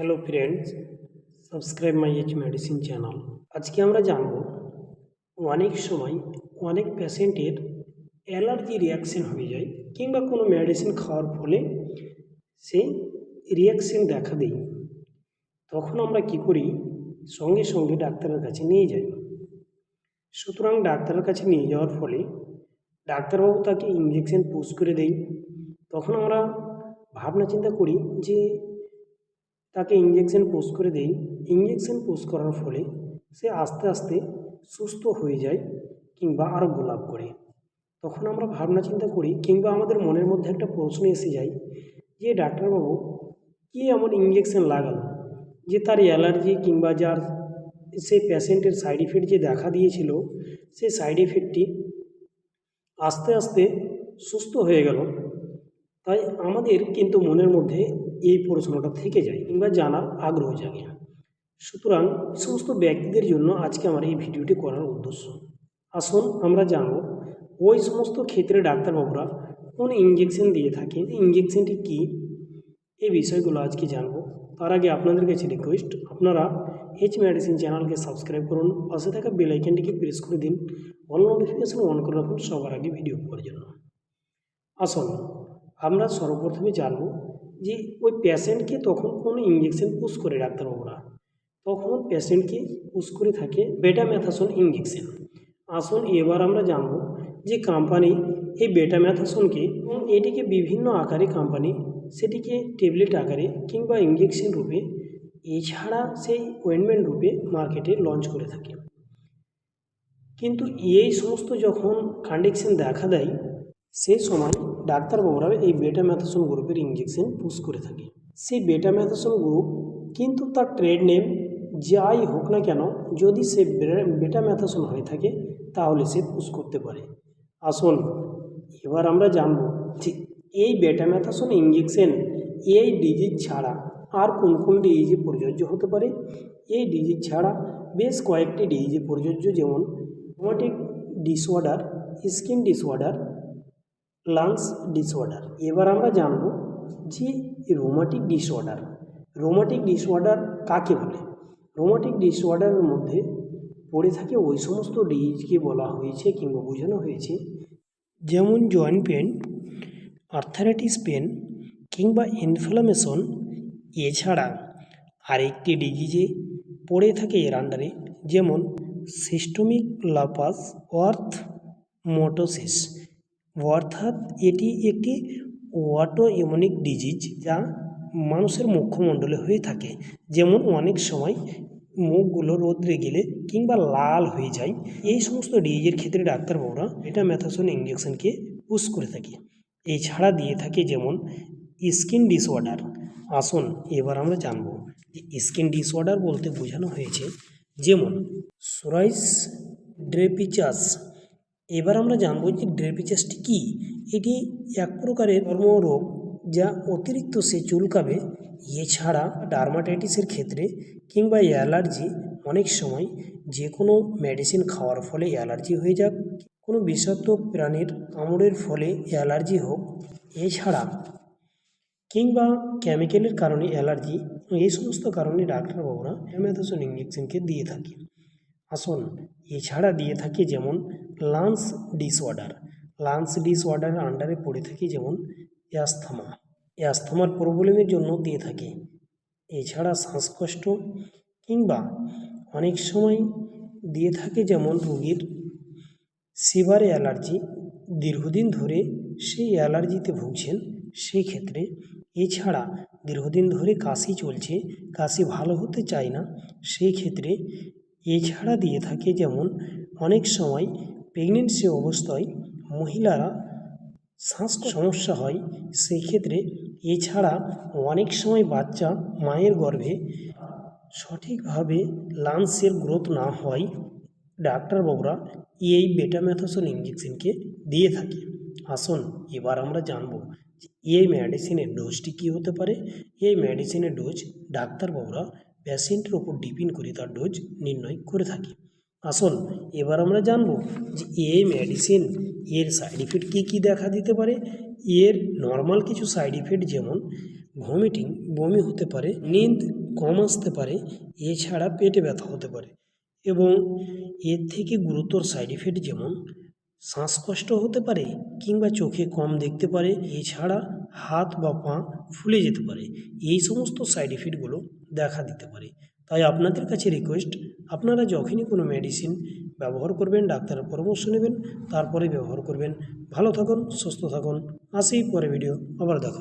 Hello friends subscribe my H medicine channel আজকে আমরা জানব অনেক সময় অনেক পেশেন্টের অ্যালার্জি রিয়াকশন হয়ে যায় কিংবা কোনো মেডিসিন খাওয়ার ফলে সেই রিয়াকশন দেখা দেয়। তখন আমরা কি করি? সঙ্গে সঙ্গে ডাক্তারের কাছে নিয়ে যাই। সুতরাং ডাক্তারের কাছে নিয়ে যাওয়ার ফলে ডাক্তারবাবু তাকে ইঞ্জেকশন পুশ করে দেয়। তখন আমরা ভাবনা চিন্তা করি যে তাকে ইঞ্জেকশন পুশ করে দেই। ইঞ্জেকশন পুশ করার ফলে সে আস্তে আস্তে সুস্থ হয়ে যায় কিংবা আরোগ্য লাভ করে। তখন আমরা ভাবনা চিন্তা করি কিংবা আমাদের মনের মধ্যে একটা প্রশ্ন এসে যায় যে, ডাক্তারবাবু, কী এমন ইঞ্জেকশন লাগালো যে তার অ্যালার্জি কিংবা যার সে পেশেন্টের সাইড ইফেক্ট যে দেখা দিয়েছিল, সে সাইড ইফেক্টটি আস্তে আস্তে সুস্থ হয়ে গেল? তাই আমাদের কিন্তু মনের মধ্যে এই প্রশ্নটা থেকে যায় কিংবা জানার আগ্রহ জাগে। না সুতরাং সমস্ত ব্যক্তিদের জন্য আজকে আমার এই ভিডিওটি করার উদ্দেশ্য। আসুন আমরা জানব, ওই সমস্ত ক্ষেত্রে ডাক্তারবাবুরা কোন ইঞ্জেকশন দিয়ে থাকে ইঞ্জেকশনটি কী? এই বিষয়গুলো আজকে জানব। তার আগে আপনাদের কাছে রিকোয়েস্ট আপনারা এইচ মেডিসিন চ্যানেলকে সাবস্ক্রাইব করুন, পাশে থাকা বেল আইকনটিকে প্রেস করে দিন অল নোটিফিকেশন অন করে রাখুন সবার আগে ভিডিও পাওয়ার জন্য। আসুন, আমরা সর্বপ্রথমে জানব যে ওই পেশেন্টকে তখন কোন ইঞ্জেকশন পুশ করে ডাক্তারবাবুরা তখন পেশেন্টকে পুশ করে থাকে বেটাম্যাথাসন ইঞ্জেকশন আসুন এবার আমরা জানব যে কোম্পানি এই বেটাম্যাথাসনকে এটিকে বিভিন্ন আকারে কোম্পানি সেটিকে ট্যাবলেট আকারে কিংবা ইঞ্জেকশন রূপে, এছাড়া সেই ওয়েনমেন্ট রূপে মার্কেটে লঞ্চ করে থাকে। কিন্তু এই সমস্ত যখন কন্ডিকশন দেখা দেয় সেই সময় ডাক্তারবাবুরা এই বেটা বেটাম্যাথাসন গ্রুপের ইঞ্জেকশন পুশ করে থাকে। সেই বেটা বেটাম্যাথাসন গ্রুপ কিন্তু তার ট্রেড নেম যাই হোক না কেন, যদি সে বেটা বেটাম্যাথাসন হয়ে থাকে, তাহলে সে পুশ করতে পারে। আসুন, এবার আমরা জানব যে এই বেটা বেটাম্যাথাসন ইঞ্জেকশন এই ডিজিজ ছাড়া আর কোন কোন ডিজিজে প্রযোজ্য হতে পারে? এই ডিজিজ ছাড়া বেশ কয়েকটি ডিজিজে প্রযোজ্য, যেমন rheumatic disorder skin disorder lungs disorder এবার আমরা জানব যে রোমাটিক ডিসঅর্ডার রোমাটিক ডিসঅর্ডার কাকে বলে? রোমাটিক ডিসঅর্ডারের মধ্যে পড়ে থাকে ওই সমস্ত ডিজিজকে বলা হয়েছে কিংবা বোঝানো হয়েছে, যেমন জয়েন্ট পেন আর্থারাইটিস পেন কিংবা ইনফ্লামেশন এছাড়া আরেকটি ডিজিজে পড়ে থাকে এর আন্ডারে যেমন সিস্টমিক লাপাস অর্থ মোটোসিস অর্থাৎ এটি একটি অটো ইমিউনিক ডিজিজ যা মানুষের মুখমণ্ডলে হয়ে থাকে। যেমন অনেক সময় মুখগুলো রোদ্রে গেলে কিংবা লাল হয়ে যায়, এই সমস্ত ডিজিজের ক্ষেত্রে ডাক্তারবাবুরা এটা ম্যাথাসন ইঞ্জেকশনকে পুশ করে থাকে। এছাড়া দিয়ে থাকে যেমন স্কিন ডিসঅর্ডার আসুন এবার আমরা জানব স্কিন ডিসঅর্ডার বলতে বোঝানো হয়েছে। যেমন সোরাইস ড্রেপিচাস এবার আমরা জানব যে ড্রেপিচাসটি কী? এটি এক প্রকারের কর্মরোগ যা অতিরিক্ত সে চুলকাবে। এছাড়া ডার্মাটাইটিসের ক্ষেত্রে কিংবা অ্যালার্জি অনেক সময় যে কোনো মেডিসিন খাওয়ার ফলে অ্যালার্জি হয়ে যাক। কোনো বিষাক্ত প্রাণীর কামড়ের ফলে অ্যালার্জি হোক। এছাড়া কিংবা কেমিক্যালের কারণে অ্যালার্জি, এই সমস্ত কারণে ডাক্তারবাবুরা অ্যামেথাসন ইঞ্জেকশনকে দিয়ে থাকে আসুন, এছাড়া দিয়ে থাকে যেমন লাংস ডিসঅর্ডার লাংস ডিসঅর্ডারের আন্ডারে পড়ে থাকে যেমন অ্যাস্থমা অ্যাস্থমার প্রবলেমের জন্য দিয়ে থাকে। এছাড়া শ্বাসকষ্ট কিংবা অনেক সময় দিয়ে থাকে যেমন রোগীর সিভার অ্যালার্জি দীর্ঘদিন ধরে সেই অ্যালার্জিতে ভুগছেন, সেই ক্ষেত্রে এছাড়া দীর্ঘদিন ধরে কাশি চলছে, কাশি ভালো হতে চায় না, সেই ক্ষেত্রে এছাড়া দিয়ে থাকে যেমন, অনেক সময় প্রেগনেন্সি অবস্থায় মহিলারা শ্বাস সমস্যা হয়, সেই ক্ষেত্রে এছাড়া অনেক সময় বাচ্চা মায়ের গর্ভে সঠিকভাবে লাংসের গ্রোথ না হয়, ডাক্তারবাবুরা এই বেটাম্যাথাসন ইঞ্জেকশনকে দিয়ে থাকে। আসুন, এবার আমরা জানব এই মেডিসিনের ডোজটি কী হতে পারে? এই মেডিসিনের ডোজ ডাক্তারবাবুরা পেশেন্টের ওপর ডিপেন্ড করে তার ডোজ নির্ণয় করে থাকি। আসুন, এবার আমরা জানব যে এ মেডিসিন এর সাইড ইফেক্ট কী কী দেখা দিতে পারে। এর নর্মাল কিছু সাইড ইফেক্ট যেমন ভমিটিং বমি হতে পারে, নিন্দ কম আসতে পারে, এছাড়া পেটে ব্যথা হতে পারে। এবং এর থেকে গুরুতর সাইড এফেক্ট যেমন শ্বাসকষ্ট হতে পারে কিংবা চোখে কম দেখতে পারে, এছাড়া হাত বা পা ফুলে যেতে পারে। এই সমস্ত সাইড এফেক্টগুলো দেখা দিতে পারে। তাই আপনাদের কাছে রিকোয়েস্ট আপনারা যখনই কোনো মেডিসিন ব্যবহার করবেন, ডাক্তারের পরামর্শ নেবেন, তারপরে ব্যবহার করবেন। ভালো থাকুন, সুস্থ থাকুন। আসেই পরে ভিডিও আবার দেখো